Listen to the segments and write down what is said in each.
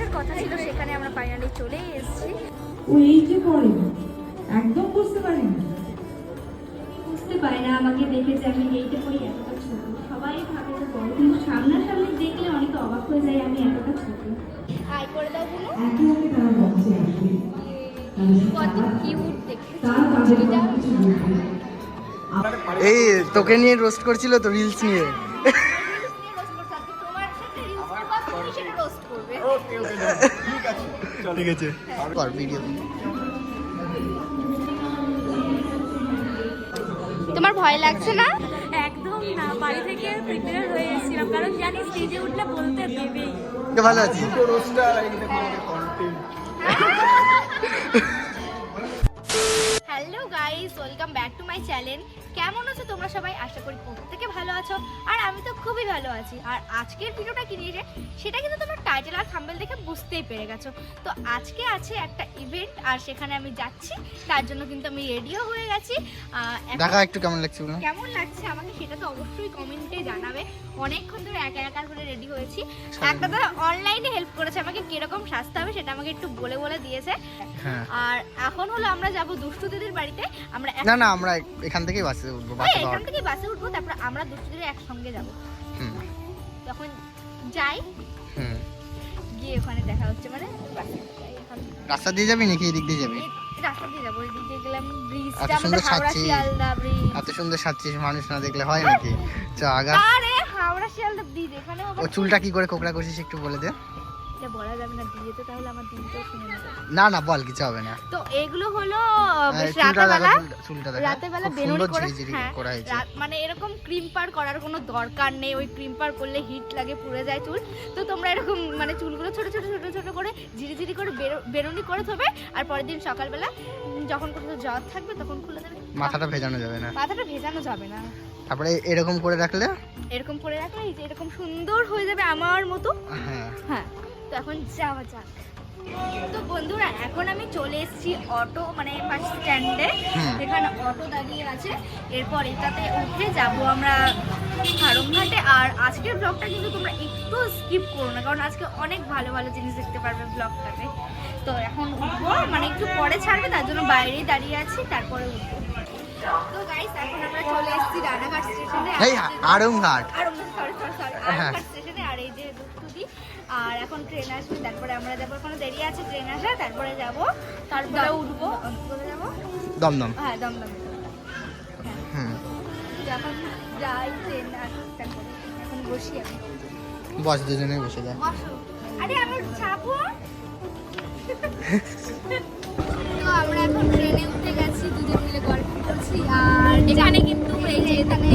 আসার কথা ছিল সেখানে আমরা ফাইনালি চলে এসেছি। ও এই যে পড়ে একদম বুঝতে পারি না বুঝতে পারে না আমাকে দেখে যে আমি এইটা করি এতটা ছোট। সবাই ভাবে যে বড় কিন্তু সামনাসামনি দেখলে অনেকে অবাক হয়ে যায় আমি এতটা ছোট। হাই করে দাও কোনো একে একে তারা বক্সে আসবে কত কিউট দেখতে এই তোকে নিয়ে রোস্ট করছিল তো রিলস নিয়ে। ঠিক আছে। কর ভিডিও তোমার ভয় লাগছে না? একদম না বাড়ি থেকে প্রিপেয়ার হয়ে এসেছিলাম কারণ জানি স্টেজে উঠলে বলতে দেবেই। ভালো আছি? Hello guys welcome back to my channel কেমন আছো তোমরা সবাই? আশা করি প্রত্যেকে ভালো আছো। আর আমি তো খুবই ভালো আছি। আর আজকের ভিডিওটা কি নিয়ে সেটা কিন্তু তোমরা টাইটেল আর দেখে বুঝতেই পেরে গেছো। তো আজকে আছে একটা ইভেন্ট আর সেখানে আমি যাচ্ছি। তার জন্য কিন্তু আমি রেডিও হয়ে গেছি। দেখা একটু কেমন লাগছে কেমন লাগছে আমাকে সেটা তো অবশ্যই কমেন্টে জানাবে। অনেকক্ষণ ধরে একা একা করে রেডি হয়েছি। একটা তো অনলাইনে হেল্প করেছে আমাকে কীরকম সাজতে হবে সেটা আমাকে একটু বলে বলে দিয়েছে। হ্যাঁ। আর এখন হলো আমরা যাব দুষ্টু দিদির বাড়িতে। আমরা না না আমরা এখান থেকেই বাসে উঠবো এখান থেকেই বাসে উঠবো তারপর আমরা দুষ্টু দিদি একসঙ্গে যাব। হুম। তখন যাই। হুম। গিয়ে ওখানে দেখা হচ্ছে মানে। রাস্তা দিয়ে যাবি নাকি এদিক দিয়ে যাবি? রাস্তা দিয়ে যাব এদিক দিয়ে গেলাম ব্রিজটা এত আমাদের সুন্দর হাওড়া শিয়ালদা ব্রিজ এত সুন্দর সাজছিস মানুষ না দেখলে হয় নাকি? চ আগা। আরে হাওড়া শিয়ালদা ব্রিজ এখানে ও চুলটা কি করে কোকড়া করছিস একটু বলে দে। এটা বলা যাবে না দিয়েতে তাহলে আমার দিনটাও শুনে নেবে। না না বল কিছু হবে না। তো এগুলো হলো হ্যাঁ, বেশ চুলটা রাতের বেলা চুলটা- চুলটা দেখা রাতের বেলা খুব করে হ্যাঁ, করা মানে এরকম ক্রিম পার করার কোনো দরকার নেই। ওই ক্রিম পার করলে হিট লাগে পুড়ে যায় চুল। তো তোমরা এরকম মানে চুলগুলো ছোট ছোট ছোট ছোট করে ঝিরিঝিরি করে বেরো- বেনুনি করে থবে আর পরের দিন সকালবেলা যখন কোথাও জ্বর থাকবে তখন খুলে দেবে। মাথাটা ভেজানো যাবে না। মাথাটা ভেজানো যাবে না। তারপরে এরকম করে রাখলে? এরকম করে রাখলে এই যে এরকম সুন্দর হয়ে যাবে আমার মতো। হ্যাঁ। হ্যাঁ। তো এখন যাওয়া যাক। তো বন্ধুরা এখন আমি চলে এসেছি অটো মানে বাস স্ট্যান্ডে এখানে অটো দাঁড়িয়ে আছে। এরপর এটাতে উঠে যাব আমরা হারমঘাটে আর আজকের ব্লগটা কিন্তু তোমরা একটু স্কিপ করো না কারণ আজকে অনেক ভালো ভালো জিনিস দেখতে পারবে ব্লগটাতে তো এখন উঠবো মানে একটু পরে ছাড়বে তার জন্য বাইরেই দাঁড়িয়ে আছি তারপরে উঠবো। তো গাইস এখন আমরা চলে এসেছি রানাঘাট স্টেশনে আরমঘাট আর সরি সরি সরি আর এখন ট্রেন আসবে তারপরে আমরা যাব কোনো দেরি আছে ট্রেন আসা তারপরে যাব। তারপরে উঠবো। যাব? দমদম। হ্যাঁ দমদম। হুম। যখন যাই ট্রেন তারপরে এখন বসি আমি। বস দুজনে বসে আরে আমি চাপো তো আমরা এখন ট্রেনে উঠে গেছি দুজন মিলে গল্প করছি আর এখানে কিন্তু এই যে এখানে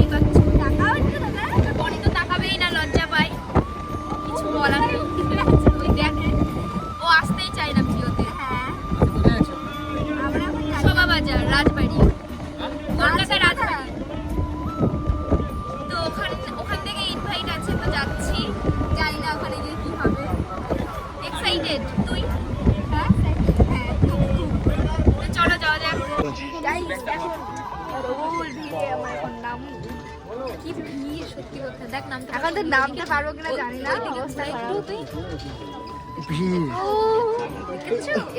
এক্সাইটেড তুই? হ্যাঁ? হ্যাঁ চলো যাওয়া যাক। এখন তো নামতে পারব কিনা জানি না অবস্থা একটু তুই।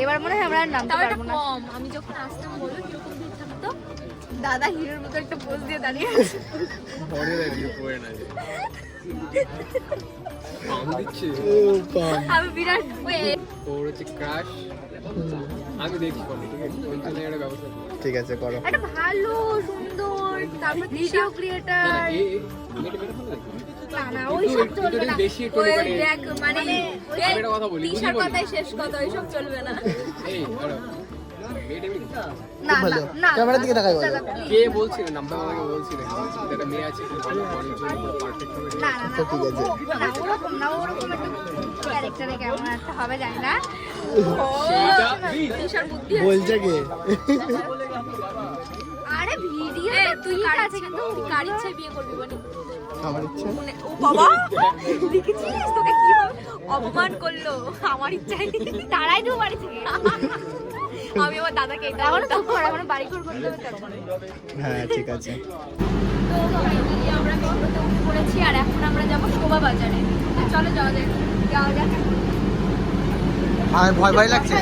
এবার মনে হয় আমরা আর নামতে পারব না। আমি যখন আসতাম বলো কীরকম ভিড় থাকতো। দাদা হিরোর মতো একটা পোজ দিয়ে দাঁড়িয়ে আছে। আমি বিরাট ওর হচ্ছে ক্রাশ আমি দেখছি পরে, ঠিক আছে? ওই জন্য ব্যবস্থা ঠিক আছে করো। একটা ভালো সুন্দর তারপর ভিডিও ক্রিয়েটার না, ওই সব চলবে না। ওই মানে- দেখ মানে কথা বলি। কথাই শেষ কথা ওইসব চলবে না। এই, না ভালো না না ক্যামেরার দিকে তাকাই বলো। কে বলছিল? নামটা আমাকে বলছিল। একটা মেয়ে আছে খুব ভালো বডির জন্য পুরো পারফেক্ট হবে। না না না তো ঠিক আছে। না ওরকম না ওরকম একটু ক্যারেক্টারে কেমন একটা হবে জানি না। সেইটা তিশার বুদ্ধি বলছে কে? আরে ভিডিও তুই কার আছে কিন্তু কার ইচ্ছায় বিয়ে করবি বলি আমার ইচ্ছা? মানে ও বাবা? দেখেছিস? তোকে কি অপমান করল? আমার ইচ্ছায় তারাই দেবো বাড়ি থেকে। আমি আমার দাদাকে এটা এখনও তো ঘর এখনও বাড়ি ঘর করতে হবে হ্যাঁ ঠিক আছে। তো ফাইনালি আমরা মেট্রোতে উঠে পড়েছি আর এখন আমরা যাব শোভা বাজারে চলো যাওয়া যাক যাওয়া যাক। আর ভয় ভয় লাগছে?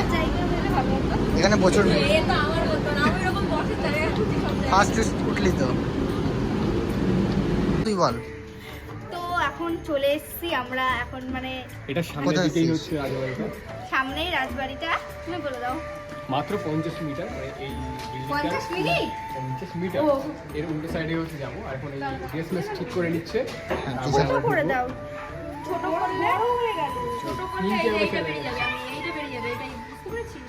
হতো। এখানে প্রচুর এ তো আমার মতো না আমি এরকম বসে জায়গায় খুঁজি ফার্স্ট উঠলি তো। তুই বল। তো এখন চলে এসেছি আমরা এখন মানে এটা দিকেই হচ্ছে রাজবাড়িটা। সামনেই রাজবাড়িটা তুমি বলে দাও। মাত্র পঞ্চাশ মিটার মানে এই পঞ্চাশ মিটার। এর উল্টো সাইডে হচ্ছে যাব আর এখন এই ড্রেস ঠিক করে নিচ্ছে। হ্যাঁ, তারপর ছোট আবার করে দাও। ছোট করলে হয়ে গেল ছোট করলে নিচে এই যে বসে এইটা বেরিয়ে যাবে আমি এইটা বেরিয়ে যাবে এটাই বুঝতে পেরেছিস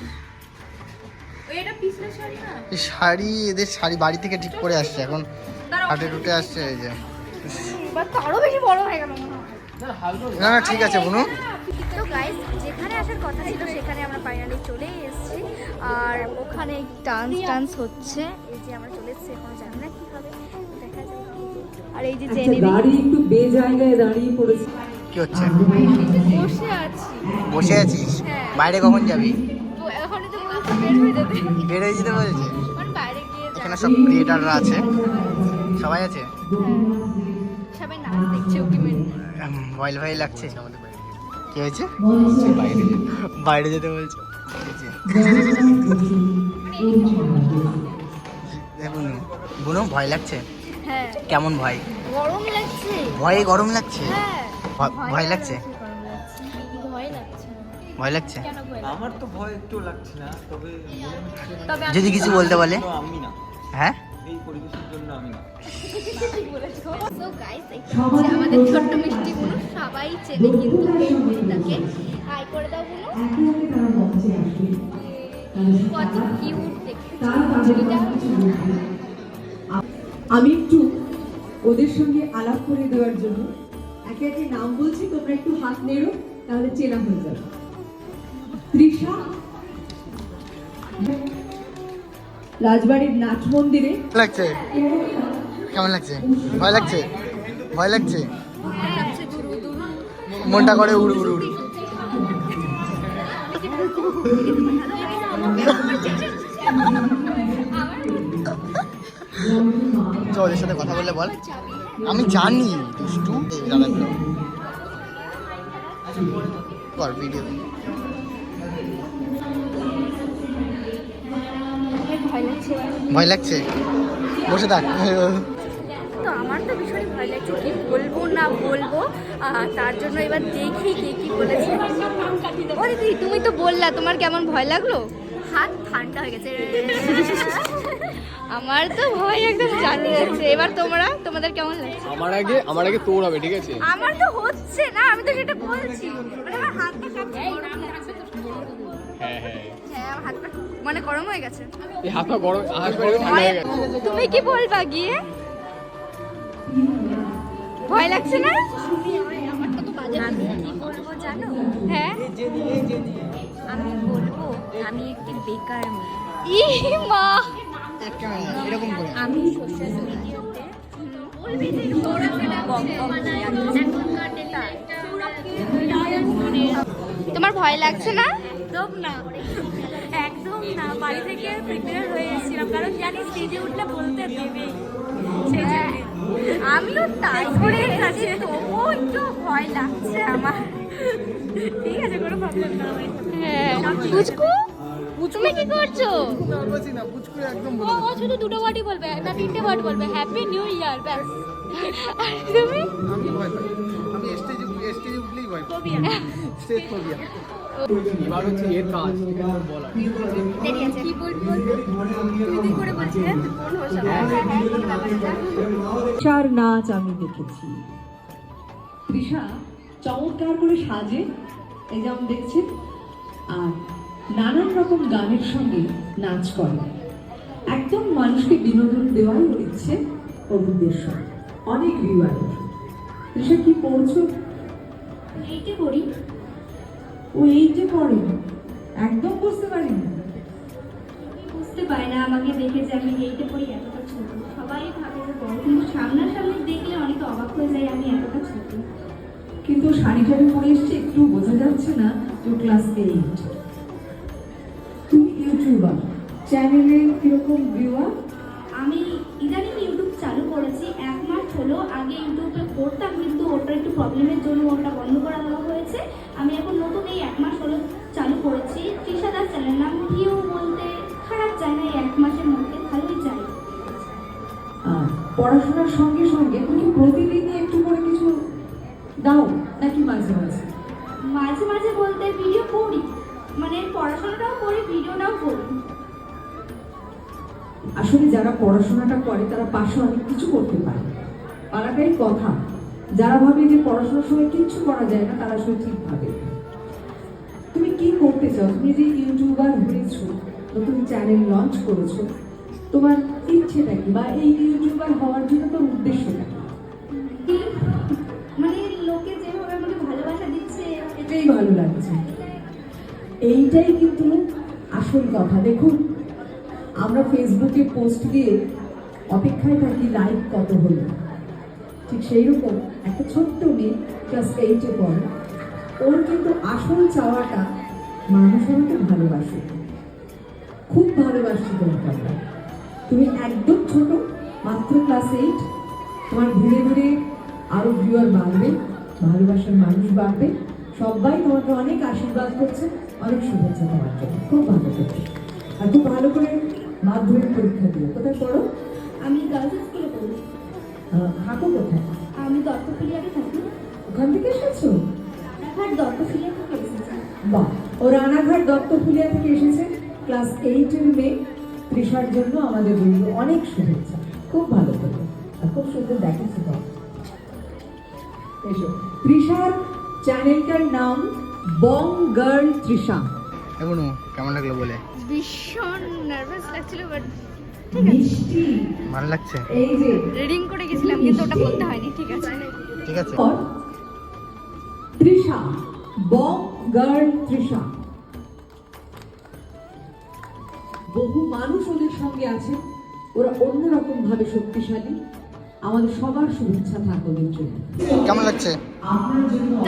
ওই এটা পিছলে শাড়ি না? এই শাড়ি এদের শাড়ি বাড়ি থেকে ঠিক করে আসছে এখন হাটে টুটে আসছে এই যে। আরও বেশি বড় হয়ে গেল না, না না ঠিক আছে বুনু। তো গাইস যেখানে আসার কথা ছিল সেখানে আমরা ফাইনালি চলে এসেছি। আর ওখানে ডান্স টান্স হচ্ছে। এই যে আমরা চলে এসেছি এখন জানি না কি হবে। দেখা আর এই যে জেনে গাড়ি একটু বে জায়গায় দাঁড়িয়ে পড়েছে। কি হচ্ছে? বসে আছি। বসে আছিস? হ্যাঁ। বাইরে কখন যাবি? তো এখনই তো বলছে বের হয়ে যাবে বের হয়ে যেতে বলেছে? বাইরে গিয়ে এখানে সব ক্রিয়েটাররা আছে। সবাই আছে? সবাই নাচ দেখছে ওকে ভয় ভয় লাগছে। আমাদের বাইরে কি হয়েছে বাইরে যেতে। বাইরে যেতে বলছো। বুনু ভয় লাগছে? হ্যাঁ। কেমন ভয়? গরম লাগছে। ভয়ে গরম লাগছে? হ্যাঁ। ভয় লাগছে? ভয় লাগছে। ভয় লাগছে? আমার তো ভয় একটু লাগছে না তবে যদি কিছু বলতে বলে? আমি না। হ্যাঁ? এই পরিবেশের জন্য আমি না। সো গাইস এটা হচ্ছে আমাদের ছোট্ট মিষ্টি সবাই চেনে কিন্তু করে দাও কত কিউট আমি একটু ওদের সঙ্গে আলাপ করে দেওয়ার জন্য একে একে নাম বলছি তোমরা একটু হাত নেড়ো তাহলে চেনা হয়ে যাবে। তৃষা? রাজবাড়ির নাট মন্দিরে লাগছে। কেমন লাগছে? ভয় লাগছে? ভয় লাগছে? মনটা করে উড় উড় উড়। চ ওদের সাথে কথা বললে বল। আমি জানি, দুষ্টু। কর ভিডিও ভয় লাগছে? বসে থাক। তো আমার তো ভয় লাগছে, কি বলব না বলব তার জন্য এবার দেখি কে কি বলেছে। ও দিদি তুমি তো বললা তোমার কেমন ভয় লাগল? হাত ঠান্ডা হয়ে গেছে আমার তো ভয় একদম জানি যাচ্ছে এবার তোমরা তোমাদের কেমন লাগছে? আমার আগে আমার আগে তোর হবে ঠিক আছে? আমার তো হচ্ছে না আমি তো সেটা বলছি। মানে আমার হাতটা কাঁপছে হ্যাঁ হ্যাঁ। হ্যাঁ আমার হাতটা মানে গরম হয়ে গেছে। এই হাত পা গরম ঠান্ডা হয়ে গেছে। তুমি কি বলবা গিয়ে? ভয় লাগছে না? আমি কি বলব জানো? হ্যাঁ? আমি বলব আমি একটি বেকার মেয়ে। ই মা। এরকম করে। আমি সোশ্যাল মিডিয়াতে তোমার ভয় লাগছে না? একদম না। একদম না। বাড়ি থেকে প্রিপেয়ার হয়ে এসেছিলাম কারণ জানি স্টেজে উঠলে বলতে দেবে সেই হ্যাঁ। আমিও তাই করে এসেছি তবুও একটু ভয় লাগছে আমার। ঠিক আছে কোনো প্রবলেম না হ্যাঁ তুমি কি করছ? ও ও শুধু দুটো ওয়ার্ডই বলবে না তিনটে ওয়ার্ড বলবে হ্যাপি নিউ ইয়ার ব্যাস। আর তুমি? আমি ভয় পাই। আমি স্টেজে স্টেজ ফোবিয়া এবার হচ্ছে এর কাজ বলার কি বলব তুই করে তৃষার নাচ আমি দেখেছি। তৃষা চমৎকার করে সাজে এই যেমন দেখছেন আর নানান রকম গানের সঙ্গে নাচ করে। একদম মানুষকে বিনোদন দেওয়াই ওর ইচ্ছে ওর উদ্দেশ্য অনেক ভিউয়ার তৃষা কি পড়ছো? এইটা করি ও এইটে পড়ে। একদম বুঝতে পারিনি। বুঝতে পারে না আমাকে দেখে যে আমি এইটা পড়ি এতটা ছোট। সবাই ভাবে যে বড় কিন্তু সামনাসামনি দেখলে অনেকে অবাক হয়ে যায় আমি এতটা ছোট। কিন্তু শাড়ি টাড়ি পরে এসছে একটু বোঝা যাচ্ছে না যে ক্লাস এইট তুমি ইউটিউবার চ্যানেলে কীরকম ভিউয়ার আমি ইদানিং ইউটিউব চালু করেছি এক মাস হলো আগে ইউটিউবে করতাম কিন্তু ওটা একটু প্রবলেমের জন্য ওটা পড়াশোনার সঙ্গে সঙ্গে তুমি প্রতিদিনই একটু করে কিছু দাও নাকি মাঝে মাঝে? মাঝে মাঝে বলতে ভিডিও করি। মানে পড়াশোনাটাও করি ভিডিওটাও করি। আসলে যারা পড়াশোনাটা করে তারা পাশে অনেক কিছু করতে পারে। পারাটাই কথা। যারা ভাবে যে পড়াশোনার সময় কিচ্ছু করা যায় না তারা আসলে ঠিক ভাবে তুমি কি করতে চাও? তুমি যে ইউটিউবার হয়েছো নতুন চ্যানেল লঞ্চ করেছ তোমার ইচ্ছেটা কি? বা এই ইউটিউবার হওয়ার জন্য তোর উদ্দেশ্যটা? মানে লোকে যেভাবে আমাকে ভালোবাসা দিচ্ছে এটাই ভালো লাগছে। এইটাই কিন্তু আসল কথা। দেখুন আমরা ফেসবুকে পোস্ট দিয়ে অপেক্ষায় থাকি লাইক কত হলো? ঠিক সেই রকম একটা ছোট্ট মেয়ে ক্লাস এইটে পড়ে। ওর কিন্তু আসল চাওয়াটা মানুষ আমাকে ভালোবাসে। খুব ভালোবাসি তোমাকে আমরা। তুমি একদম ছোট মাত্র ক্লাস এইট তোমার ধীরে ধীরে আরও ভিউয়ার বাড়বে ভালোবাসার মানুষ বাড়বে। সবাই তোমাকে অনেক আশীর্বাদ করছে অনেক শুভেচ্ছা তোমার জন্য। খুব ভালো করছে। আর খুব ভালো করে মাধ্যমিক পরীক্ষা দিও। কোথায় পড়ো? আমি গার্লস স্কুলে পড়ি। থাকো কোথায়? আমি দত্তফিলিয়াতে থাকি। ওখান থেকে এসেছ? রানাঘাট দত্তফিলিয়া থেকে এসেছি। বাহ। ও রানাঘাট দত্তফুলিয়া থেকে এসেছে ক্লাস এইটের মেয়ে। তৃষার জন্য আমাদের রইল অনেক শুভেচ্ছা। খুব ভালো করে আর খুব সুন্দর দেখাচ্ছে তো এসো। তৃষার চ্যানেলটার নাম বং গার্ল তৃষা। এখন কেমন লাগল বলে? ভীষণ নার্ভাস লাগছিল বাট মিষ্টি। ভালো লাগছে? এই যে রিডিং করে গেছিলাম কিন্তু ওটা বলতে হয়নি ঠিক আছে। ঠিক আছে। Trisha bong girl Trisha. বহু মানুষ ওদের সঙ্গে আছে। ওরা অন্যরকম ভাবে শক্তিশালী। আমাদের সবার শুভেচ্ছা থাকবে জন্য। কেমন লাগছে?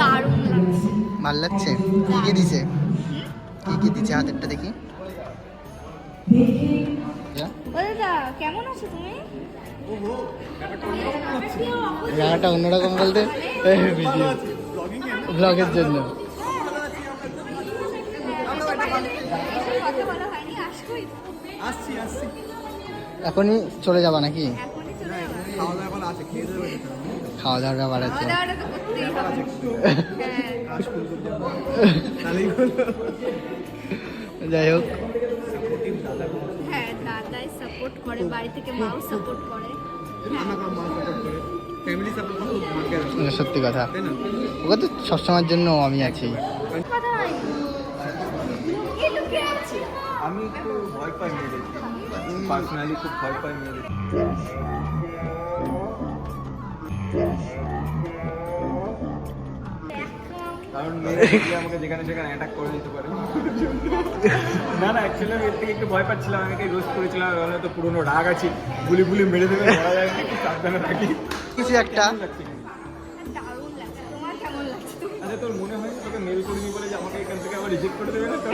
দারুণ লাগছে। ভালো লাগছে? কি কি দিছে? কি কি দিছে হাতেরটা দেখি। কেমন আছো তুমি? জায়গাটা অন্যরকম বলতে? ভিডিও। ব্লগের জন্য। কথা বলা হয়নি আসবোই এখনই চলে যাবা নাকি? খাওয়া দাওয়ার ব্যাপার আছে হ্যাঁ। যাই হোক। হ্যাঁ দাদাই সাপোর্ট করে বাড়ি থেকে মাও সাপোর্ট করে। সত্যি কথা। ওকে তো সবসময়ের জন্য আমি আছি কথা হয়নি লুকিয়ে লুকিয়ে আছি আমি একটু ভয় পাই মেয়েদের পার্সোনালি খুব ভয় পাই মেয়েদের কারণ মেয়েরা আমাকে যেখানে সেখানে অ্যাটাক করে দিতে পারে। না না অ্যাকচুয়ালি আমি এর থেকে একটু ভয় পাচ্ছিলাম। আমাকে রোস্ট করেছিলাম তো পুরোনো রাগ আছে গুলি গুলি মেরে দেবে ধরা যায় না, একটু সাবধানে থাকি। কিছু একটা।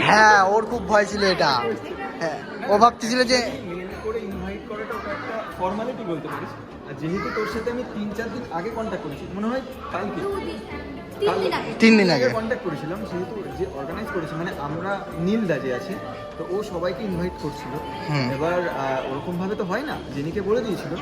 হ্যাঁ ওর খুব ভয় ছিল এটা। হ্যাঁ ও ভাবতেছিল যে করে ইনভাইট করাটা একটা ফর্মালিটি বলতে পারিস। আর যেহেতু তোর সাথে আমি তিন চার দিন আগে কন্ট্যাক্ট করেছি মনে হয় কালকে। তিন দিন আগে। তিন দিন আগে। কন্ট্যাক্ট করেছিলাম যেহেতু যে অর্গানাইজ করেছে মানে আমরা নীলদা যে আছে তো ও সবাইকে ইনভাইট করছিল। এবার আহ, ওরকম ভাবে তো হয় না জেনিকে বলে দিয়েছিল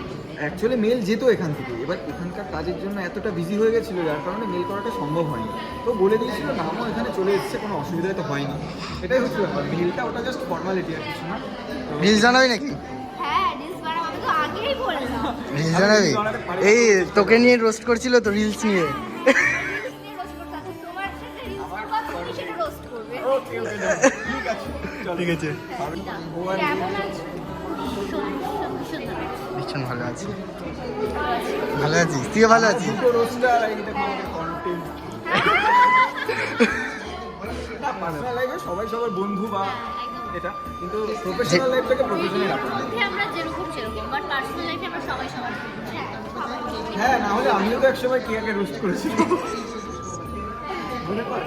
অ্যাকচুয়ালি মেল যেত এখান থেকে এবার এখানকার কাজের জন্য এতটা বিজি হয়ে গেছিল যার কারণে মেল করাটা সম্ভব হয়নি। তো বলে দিয়েছিল নামও এখানে চলে এসেছে কোনো অসুবিধাই তো হয়নি। এটাই হচ্ছে ব্যাপার। মেলটা ওটা জাস্ট ফর্মালিটি আর কিছু না। রিলস জানাবি নাকি? হ্যাঁ রিলস বানাবো আমি তো আগেই বললাম রিলস জানাবি এই তোকে নিয়ে রোস্ট করছিল তো রিলস নিয়ে। ঠিক আছে আছো? ভীষণ ভালো আছি। ভালো আছিস তুইও ভালো আছিস? পার্সোনাল লাইফে সবাই সবার বন্ধু বা এটা কিন্তু প্রফেশনাল লাইফটাকে প্রফেশনাল রাখতে আমরা যেরকম সেরকম বাট পার্সোনাল লাইফে আমরা সবাই সবার হ্যাঁ না হলে আমিও তো একসময় কেয়াকে রোস্ট মনে পড়ে?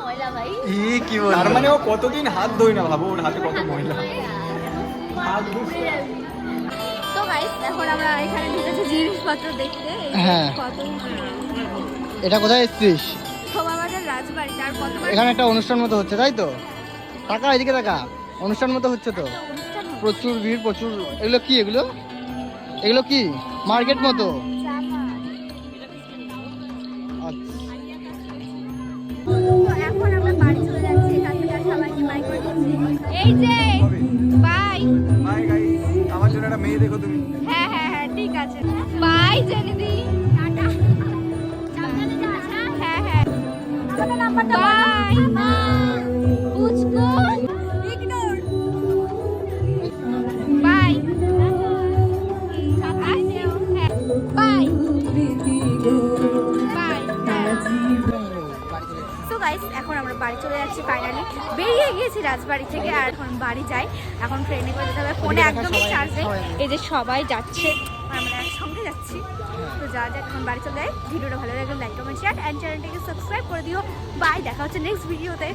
ময়লা ভাই। ই কি তার মানে ও কতদিন হাত ধোয় না ভাবো ওর হাতে কত ময়লা। হাত ধুচ্ছে। তো গাইস এখন আমরা এখানে ঢুকেছি জিনিসপত্র দেখতে। হ্যাঁ। কত এটা কোথায় এসছিস? এখানে একটা অনুষ্ঠান মতো হচ্ছে তাই তো? টাকা এদিকে টাকা। অনুষ্ঠান মতো হচ্ছে তো। প্রচুর ভিড় প্রচুর। এগুলো কি এগুলো? এগুলো কি? মার্কেট মতো। এই যে বাই। বাই গাইস আমার জন্য একটা মেয়ে দেখো তুমি। হ্যাঁ হ্যাঁ হ্যাঁ ঠিক আছে। বাই জেনেদি টাটা। হ্যাঁ? হ্যাঁ নাম্বারটা বাই। বাড়ি যাই এখন ট্রেনে করে যেতে হবে। ফোনে একদমই চার্জ নেই। এই যে সবাই যাচ্ছে আমরা একসঙ্গে যাচ্ছি। তো যা যাক এখন বাড়ি চলে যাই। ভিডিওটা ভালো লাগলে লাইক কমেন্ট শেয়ার অ্যান্ড চ্যানেলটিকে সাবস্ক্রাইব করে দিও। বাই দেখা হচ্ছে নেক্সট ভিডিওতে